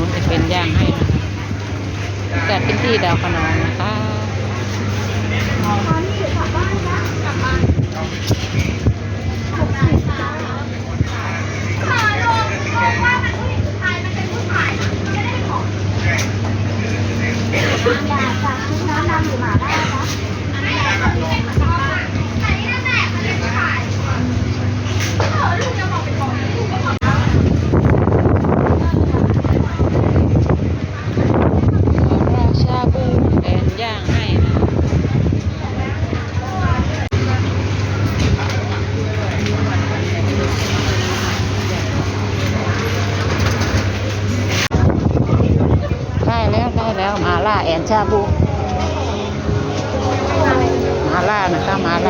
นู้นจะเป็นย่างให้นะคะจัดเป็นที่ดาวขนองนะคะอยากฝากน้องนำอยู่หมาได้นะคะ ล่าแอนชาบู มาล่านะคะ มาล่า